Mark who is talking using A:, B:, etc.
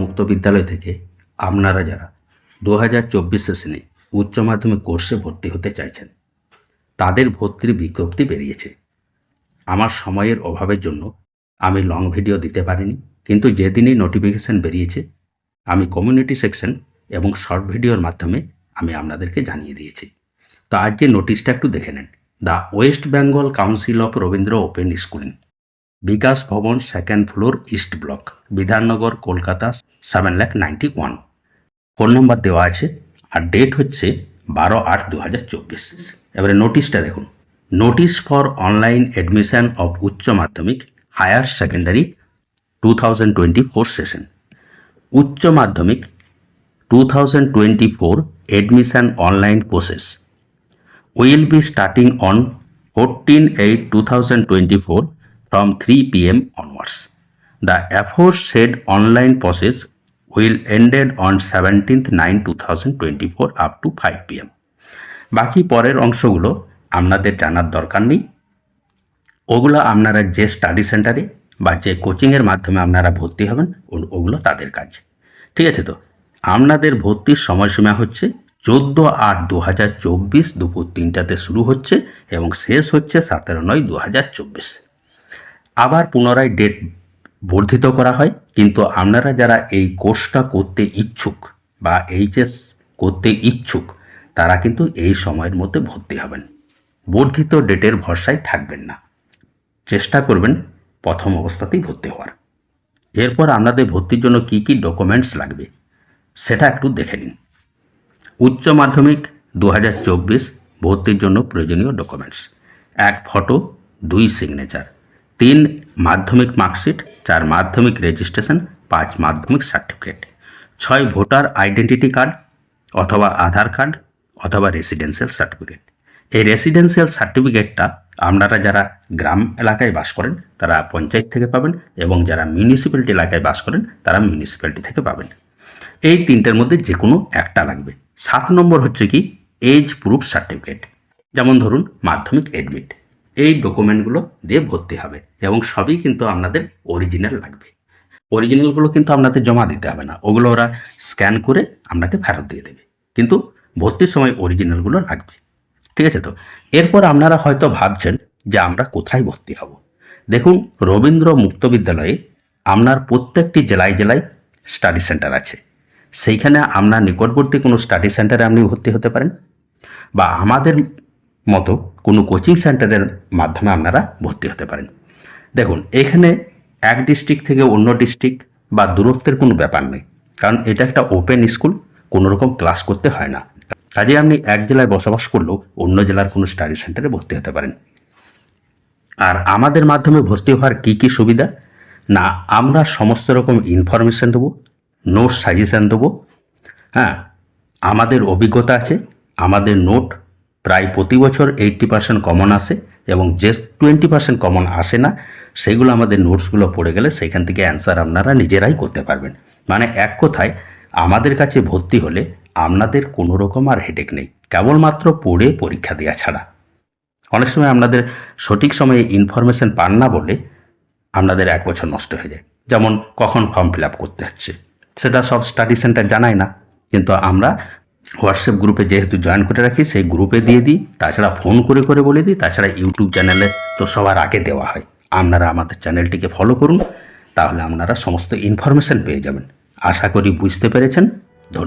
A: মুক্ত বিদ্যালয় থেকে আপনারা যারা দু হাজার চব্বিশ সেশনে উচ্চ মাধ্যমিক কোর্সে ভর্তি হতে চাইছেন, তাদের ভর্তির বিজ্ঞপ্তি বেরিয়েছে। আমার সময়ের অভাবের জন্য আমি লং ভিডিও দিতে পারিনি, কিন্তু যেদিনই নোটিফিকেশান বেরিয়েছে, আমি কমিউনিটি সেকশন এবং শর্ট ভিডিওর মাধ্যমে আমি আপনাদেরকে জানিয়ে দিয়েছি। তো আজকে নোটিশটা একটু দেখে নেন। The West Bengal council of Rabindra open schooling. Bikash Bhavan second floor east block Bidhannagar, Kolkata seven lakh ninety one phone number দেওয়া আছে আর ডেট হচ্ছে বারো আট দু হাজার চব্বিশ। এবারে নোটিশটা দেখুন। Notice for online admission of Uchcha Madhyamik higher secondary two thousand twenty four session Uchcha Madhyamik two thousand twenty four admission online process will be starting on 14-8-2024 from 3 p.m. onwards. The aforesaid online process will ended on 17th 9 2024 up to 5 p.m. বাকি পরের অংশগুলো আপনাদের জানার দরকার নেই ওগুলো আপনারা যে স্টাডি সেন্টারে বা যে কোচিংয়ের মাধ্যমে আপনারা ভর্তি হবেন ওগুলো তাদের কাজ ঠিক আছে তো আপনাদের ভর্তির সময়সীমা হচ্ছে চোদ্দ আট দু হাজার চব্বিশ দুপুর তিনটাতে শুরু হচ্ছে এবং শেষ হচ্ছে সতেরো নয় দু হাজার চব্বিশ আবার পুনরায় ডেট বর্ধিত করা হয়। কিন্তু আপনারা যারা এই কোর্সটা করতে ইচ্ছুক বা এইচএস করতে ইচ্ছুক, তারা কিন্তু এই সময়ের মধ্যে ভর্তি হবেন। বর্ধিত ডেটের ভরসায় থাকবেন না। চেষ্টা করবেন প্রথম অবস্থাতেই ভর্তি হওয়ার। এরপর আপনাদের ভর্তির জন্য কী কী ডকুমেন্টস লাগবে, সেটা একটু দেখে নিন। উচ্চ মাধ্যমিক দু হাজার চব্বিশ, ভর্তির জন্য প্রয়োজনীয় ডকুমেন্টস এক ফটো দুই সিগনেচার তিন মাধ্যমিক মার্কশিট, চার মাধ্যমিক রেজিস্ট্রেশন, পাঁচ মাধ্যমিক সার্টিফিকেট, ছয় ভোটার আইডেন্টিটি কার্ড অথবা আধার কার্ড অথবা রেসিডেন্সিয়াল সার্টিফিকেট। এই রেসিডেন্সিয়াল সার্টিফিকেটটা আপনারা যারা গ্রাম এলাকায় বাস করেন, তারা পঞ্চায়েত থেকে পাবেন এবং যারা মিউনিসিপ্যালিটি এলাকায় বাস করেন, তারা মিউনিসিপ্যালিটি থেকে পাবেন। এই তিনটের মধ্যে যে কোনো একটা লাগবে। সাত নম্বর হচ্ছে কি এজ প্রুফ সার্টিফিকেট যেমন ধরুন, মাধ্যমিক এডমিট এই ডকুমেন্টগুলো দিয়ে ভর্তি হবে এবং সবই কিন্তু আপনাদের অরিজিনাল লাগবে। অরিজিনালগুলো কিন্তু আপনাদের জমা দিতে হবে না। ওগুলো ওরা স্ক্যান করে আপনাকে ফেরত দিয়ে দেবে। কিন্তু ভর্তির সময় অরিজিনালগুলো লাগবে। ঠিক আছে তো? এরপর আপনারা হয়তো ভাবছেন যে আমরা কোথায় ভর্তি হব। দেখুন, রবীন্দ্র মুক্ত বিদ্যালয়ে আপনার প্রত্যেকটি জেলায় জেলায় স্টাডি সেন্টার আছে। সেইখানে আপনার নিকটবর্তী কোনো স্টাডি সেন্টারে আপনি ভর্তি হতে পারেন। বা আমাদের মতো কোনো কোচিং সেন্টারের মাধ্যমে আপনারা ভর্তি হতে পারেন। দেখুন, এখানে এক ডিস্ট্রিক্ট থেকে অন্য ডিস্ট্রিক্ট বা দূরত্বের কোনো ব্যাপার নেই। কারণ এটা একটা ওপেন স্কুল কোনো রকম ক্লাস করতে হয় না। কাজে আপনি এক জেলায় বসবাস করলেও অন্য জেলার কোনো স্টাডি সেন্টারে ভর্তি হতে পারেন। আর আমাদের মাধ্যমে ভর্তি হওয়ার কী কী সুবিধা? না, আমরা সমস্ত রকম ইনফরমেশান দেবো নোট সাজেশান দেবো। হ্যাঁ আমাদের অভিজ্ঞতা আছে, আমাদের নোট প্রায় প্রতি বছর এইট্টি পার্সেন্ট কমন আসে এবং যে টোয়েন্টি পার্সেন্ট কমন আসে না, সেগুলো আমাদের নোটসগুলো পড়ে গেলে সেখান থেকে অ্যান্সার আপনারা নিজেরাই করতে পারবেন। মানে এক কথায়, আমাদের কাছে ভর্তি হলে আপনাদের কোনো রকম আর হেডেক নেই। কেবলমাত্র পড়ে পরীক্ষা দেওয়া ছাড়া। অনেক সময় আপনাদের সঠিক সময়ে ইনফরমেশন পান না বলে আপনাদের এক বছর নষ্ট হয়ে যায়। যেমন কখন ফর্ম ফিল করতে হচ্ছে। সেটা সব স্টাডি সেন্টার জানায় না। কিন্তু আমরা হোয়াটসঅ্যাপ গ্রুপে যেহেতু জয়েন করে রাখি, সেই গ্রুপে দিয়ে দিই। তাছাড়া ফোন করে করে বলে দিই। তাছাড়া ইউটিউব চ্যানেলে তো সবার আগে দেওয়া হয়। আপনারা আমাদের চ্যানেলটিকে ফলো করুন, তাহলে আপনারা সমস্ত ইনফরমেশান পেয়ে যাবেন। আশা করি বুঝতে পেরেছেন।